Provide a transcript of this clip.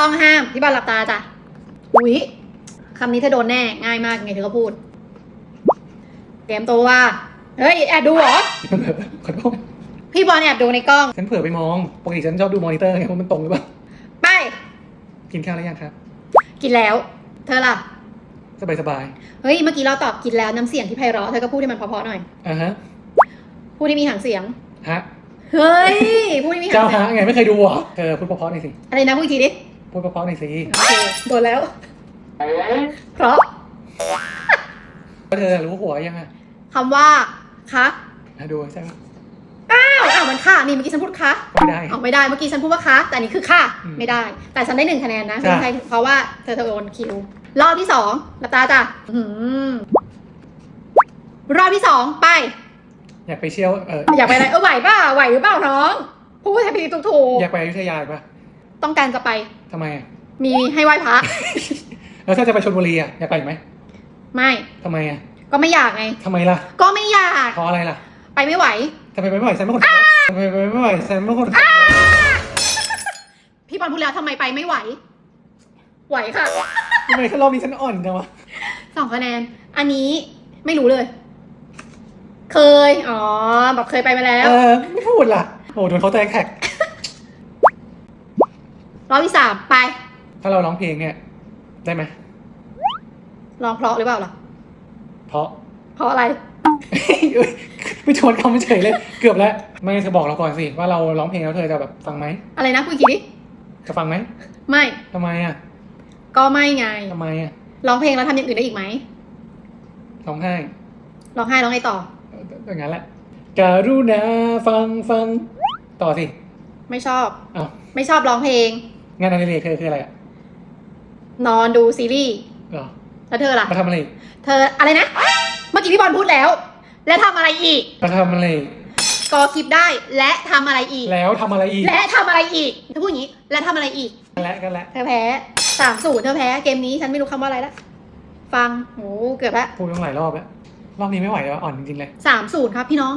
ต้องห้ามพี่บอลหลับตาจ้ะอุ๊ยคำนี้เธอโดนแน่ง่ายมากไงเธอก็พูดเตรียมตัวว่าเฮ้ยแอบดูเหรอมันแบบขอโทษพี่บอลแอบดูในกล้อง ฉันเผื่อไปมอง ปกติฉันชอบดูมอนิเตอร์ไงว่ามันตรงหรือเปล่า ไป กินข้าวหรือยังครับ กินแล้ว เธอล่ะ สบายสบาย เฮ้ย เมื่อกี้เราตอบกินแล้วน้ำเสียงที่ไพเราะ เธอก็พูดให้มันเพราะๆหน่อยๆอะฮะ พูดให้มีหางเสียง ฮะ เฮ้ย พูดให้มีหางเจ้าเสียฮะงไงไม่เคยดูเหรอ เธอพูดเพราะๆหน่อยสิ อะไรนะพูดอีกทีดิ พูดเพราะๆหน่อยสิโอเคโดนแล้ว เพราะแล้วเธอรู้หัวยังอะคำว่าคะอะดูใช่ไหมอ้าวอ้าวมันค่ะนี่เมื่อกี้ฉันพูดคะก็ไม่ได้ เอาไม่ได้เมื่อกี้ฉันพูดว่าคะแต่อันนี้คือค่ะอืมไม่ได้ แต่ฉันได้หนึ่งคะแนนนะจ้ะเพราะใครเพราะว่าเธอเธอโดนคิว รอบที่สองหลับตาจ้ะอื้อหือรอบที่สองไป อยากไปเที่ยวเอออยากไปอะไรเออไหวเปล่าไหวหรือเปล่าน้องพูดให้พี่ถูกถูกอยากไปอยุธยาอีกปะๆ ต้องการจะไป ทำไมอะมีให้ไหว้พระ แล้วถ้าจะไปชลบุรีอะอยากไปอีกไหมไม่ทำไมอะก็ไม่อยากไง ทำไมล่ะก็ไม่อยาก เพราะอะไรล่ะไปไม่ไหว ทำไมไปไม่ไหวฉันเป็นคนขับรถทำไมไปไม่ไหวฉันเป็นคนขับรถพี่บอลพูดแล้วทำไมไปไม่ไหว ไหวค่ะ ทำไมฉันรอบนี้ฉันอ่อนจังวะสองคะแนน อันนี้ไม่รู้เลย เคย อ๋อ แบบเคยไปมาแล้ว เออไม่พูดล่ะโอ้โดนเขาแตกแท็ก รอบที่สามไป ถ้าเราร้องเพลงเนี่ย ได้ไหมลองเพราะหรือเปล่าล่ะ เพราะ เพราะอะไรเอ้ยไม่ชวนคำเฉยเลย เกือบแล้ว ไม่เธอบอกเราก่อนสิ ว่าเราร้องเพลงแล้วเธอจะแบบฟังไหม อะไรนะคุยกี่ดิจะฟังไหม ไม่ทำไมอะ ก็ไม่ไง ทำไมอะ ร้องเพลงแล้วทำอย่างอื่นได้อีกไหม ร้องไห้ ร้องไห้ร้องไงต่อเอออย่างนั้นแหละการุณาฟังฟังต่อสิ ไม่ชอบ อ้าว ไม่ชอบร้องเพลง งานอดิเรกเธอคืออะไรอะนอนดูซีรีส์เหรอแล้วเธอล่ะ มาทำอะไรอีกเธออะไรนะ เมื่อกี้พี่บอลพูดแล้ว และทำอะไรอีก มาทำอะไรอีกกอคลิปได้และทำอะไรอีก แล้วทำอะไรอีกและทำอะไรอีกเธอพูดอย่างนี้ และทำอะไรอีกและกันและเธอแพ้สามศูนย์เธอแพ้เกมนี้ฉันไม่รู้คำว่าอะไรละฟังโหเกือบละพูดตั้งหลายรอบแล้วรอบนี้ไม่ไหวแล้วอ่อนจริงๆเลย สามศูนย์ครับพี่น้อง